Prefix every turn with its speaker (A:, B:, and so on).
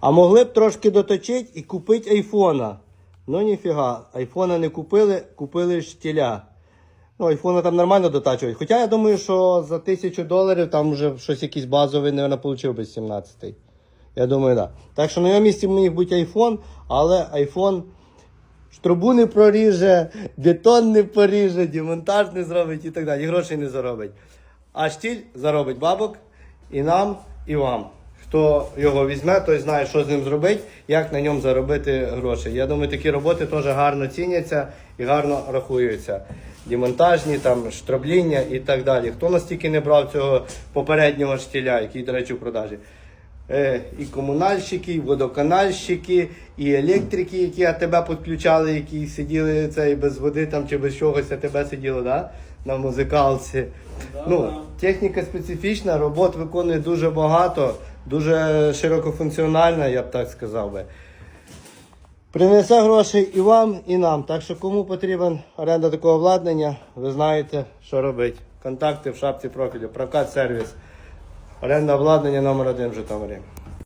A: А могли б трошки доточити і купити айфона. Ну ніфіга, айфона не купили, купили штіля. Ну, айфона там нормально дотачують. Хоча я думаю, що за тисячу доларів там вже щось якийсь базовий, не отримав би 17-й. Я думаю, так. Да. Так що на його місці міг бути айфон, але айфон трубу не проріже, бетон не поріже, демонтаж не зробить і так далі. І грошей не заробить. А штіль заробить бабок і нам, і вам. Хто його візьме, той знає, що з ним зробити, як на ньому заробити гроші. Я думаю, такі роботи теж гарно ціняться і гарно рахуються. Демонтажні, там, штрабління і так далі. Хто настільки не брав цього попереднього штіля, який, до речі, в продажі? Е, і комунальщики, і водоканальщики, і електрики, які тебе підключали, які сиділи це, і без води там, чи без чогось, а тебе сиділо да? на музикалці. ну, техніка специфічна, робот виконує дуже багато, дуже широкофункціональна, я б так сказав би. Принесе гроші і вам, і нам. Так що кому потрібен оренда такого обладнання, ви знаєте, що робити. Контакти в шапці профілю, прокат сервіс. Оренда обладнання номер один в Житомирі.